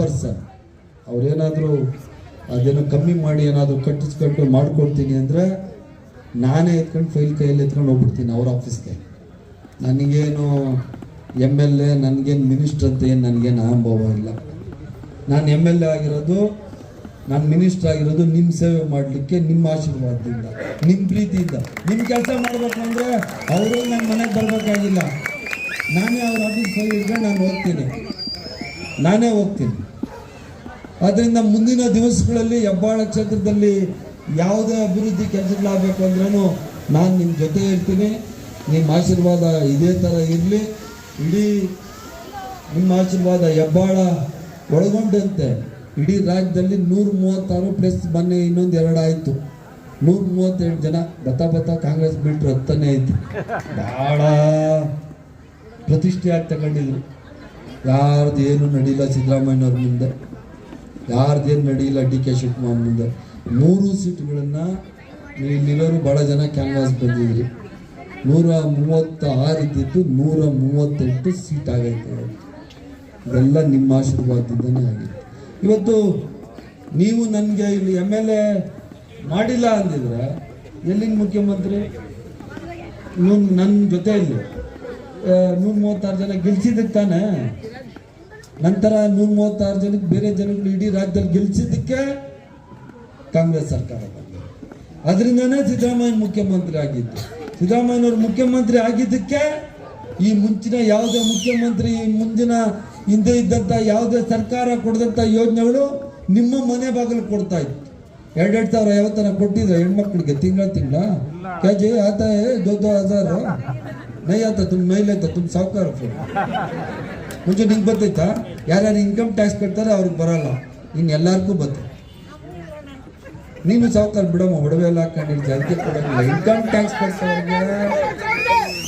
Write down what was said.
Person ಅವ್ರೇನಾದರೂ ಅದೇನೋ ಕಮ್ಮಿ ಮಾಡಿ ಏನಾದರೂ ಕಟ್ಟಿಸ್ಕೊಂಡು ಮಾಡಿಕೊಡ್ತೀನಿ ಅಂದರೆ ನಾನೇ ಎತ್ಕೊಂಡು ಫೈಲ್ ಕೈಯಲ್ಲಿ ಎತ್ಕೊಂಡು ಹೋಗ್ಬಿಡ್ತೀನಿ ಅವ್ರ ಆಫೀಸ್ಗೆ ನನಗೇನು ಎಂ ಎಲ್ ಎ ನನಗೇನು ಮಿನಿಸ್ಟರ್ ಅಂತ ಏನು ನನಗೇನು ಅನುಭವ ಇಲ್ಲ. ನಾನು ಎಂ ಎಲ್ ಎ ಆಗಿರೋದು, ನಾನು ಮಿನಿಸ್ಟರ್ ಆಗಿರೋದು ನಿಮ್ಮ ಸೇವೆ ಮಾಡಲಿಕ್ಕೆ ನಿಮ್ಮ ಆಶೀರ್ವಾದದಿಂದ ನಿಮ್ಮ ಪ್ರೀತಿಯಿಂದ. ನಿಮ್ಮ ಕೆಲಸ ಮಾಡಬೇಕು ಅಂದರೆ ಅವರು ನನ್ನ ಮನೆಗೆ ಬರಬೇಕಾಗಿಲ್ಲ. ನಾನೇ ಅವ್ರ ಆಫೀಸ್ ಇಟ್ಕೊಂಡು ನಾನು ಹೋಗ್ತೀನಿ. ನಾನೇ ಹೋಗ್ತೀನಿ. ಆದ್ದರಿಂದ ಮುಂದಿನ ದಿವಸಗಳಲ್ಲಿ ಹೆಬ್ಬಾಳ ಕ್ಷೇತ್ರದಲ್ಲಿ ಯಾವುದೇ ಅಭಿವೃದ್ಧಿ ಕೆಲಸಗಳಾಗಬೇಕು ಅಂದ್ರೂ ನಾನು ನಿಮ್ಮ ಜೊತೆ ಇರ್ತೀನಿ. ನಿಮ್ಮ ಆಶೀರ್ವಾದ ಇದೇ ಥರ ಇರಲಿ. ಇಡೀ ನಿಮ್ಮ ಆಶೀರ್ವಾದ ಹೆಬ್ಬಾಳ ಒಳಗೊಂಡಂತೆ. ಇಡೀ ರಾಜ್ಯದಲ್ಲಿ ನೂರ ಮೂವತ್ತಾರು ಪ್ಲಸ್ ಮೊನ್ನೆ ಇನ್ನೊಂದು ಎರಡು ಆಯಿತು. ನೂರ ಮೂವತ್ತೆರಡು ಜನ ಬತ್ತ ಬತ್ತ ಕಾಂಗ್ರೆಸ್ ಬಿಟ್ಟರು ಹತ್ತನೇ ಐತಿ ಭಾಳ ಪ್ರತಿಷ್ಠೆಯಾಗಿ ತಗೊಂಡಿದ್ರು? ಯಾರ್ದು ಏನು ನಡೀಲ್ಲ ಸಿದ್ದರಾಮಯ್ಯನವ್ರ ಮುಂದೆ? ಯಾರ್ದೇನು ನಡೀಲ್ಲ ಡಿ ಕೆ ಶಿವಕುಮಾರ್ ಮುಂದೆ? ಮೂರು ಸೀಟ್ಗಳನ್ನು ಇಲ್ಲಿರೋರು ಭಾಳ ಜನ ಕ್ಯಾನ್ವಾಸ್ ಬಂದಿದ್ರಿ. ನೂರ ಮೂವತ್ತ ಆರು ಇದ್ದಿದ್ದು ನೂರ ಮೂವತ್ತೆಂಟು ಸೀಟ್ ಆಗೈತೆ. ಇದೆಲ್ಲ ನಿಮ್ಮ ಆಶೀರ್ವಾದದಿಂದನೇ ಆಗಿದೆ ಇವತ್ತು ನೀವು ನನಗೆ ಇಲ್ಲಿ ಎಂ ಎಲ್ ಎ ಮಾಡಿಲ್ಲ ಅಂದಿದ್ರೆ ಎಲ್ಲಿನ ಮುಖ್ಯಮಂತ್ರಿ? ನನ್ನ ಜೊತೆಯಲ್ಲಿ. ನೂರ ಮೂವತ್ತಾರು ಜನ ಗೆಲ್ಸಿದ್ದಕ್ಕೆ ತಾನೇ? ನಂತರ ನೂರ ಮೂವತ್ತಾರು ಜನಕ್ಕೆ ಬೇರೆ ಜನಗಳು ಇಡೀ ರಾಜ್ಯದಲ್ಲಿ ಗೆಲ್ಲಿಸಿದ್ದಕ್ಕೆ ಕಾಂಗ್ರೆಸ್ ಸರ್ಕಾರ ಬಂದಿದೆ. ಅದರಿಂದನೇ ಸಿದ್ದರಾಮಯ್ಯ ಮುಖ್ಯಮಂತ್ರಿ ಆಗಿದ್ದು. ಸಿದ್ದರಾಮಯ್ಯನವರು ಮುಖ್ಯಮಂತ್ರಿ ಆಗಿದ್ದಕ್ಕೆ ಈ ಮುಂಚಿನ ಯಾವುದೇ ಮುಖ್ಯಮಂತ್ರಿ ಮುಂದಿನ ಹಿಂದೆ ಇದ್ದಂಥ ಯಾವುದೇ ಸರ್ಕಾರ ಕೊಡದಂಥ ಯೋಜನೆಗಳು ನಿಮ್ಮ ಮನೆ ಬಾಗಿಲು ಕೊಡ್ತಾ ಇತ್ತು. ಎರಡೆರಡು ಸಾವಿರ ಯಾವತ್ತನ ಕೊಟ್ಟಿದ್ರೆ ಹೆಣ್ಮಕ್ಳಿಗೆ ತಿಂಗಳ ತಿಂಗಳ? ಕೆ ಜಿ ಆತ, ದೊಡ್ಡ, ಹಜಾರು? ನೈ ಆತ ತುಂಬ ಮೈಲ್ ಆಯ್ತಾ ತುಂಬ, ಸಾವುಕಾರ ಮುಂಚೆ ನಿಂಗೆ ಬರ್ತೈತಾ ಯಾರ್ಯಾರು ಇನ್ಕಮ್ ಟ್ಯಾಕ್ಸ್ ಕಟ್ತಾರೆ ಅವ್ರಿಗೆ ಬರಲ್ಲ. ಇನ್ನು ಎಲ್ಲರಿಗೂ ಬರ್ತೈತೆ ನೀನು ಸಾವುಕಾರ ಬಿಡಮ್ಮ, ಒಡವೆ ಎಲ್ಲ ಹಾಕೊಂಡಿರ್ತೀಯ ಅದಕ್ಕೆ ಕೊಡೋದಿಲ್ಲ. Income tax ಕಟ್ಸೋರಿಗೆ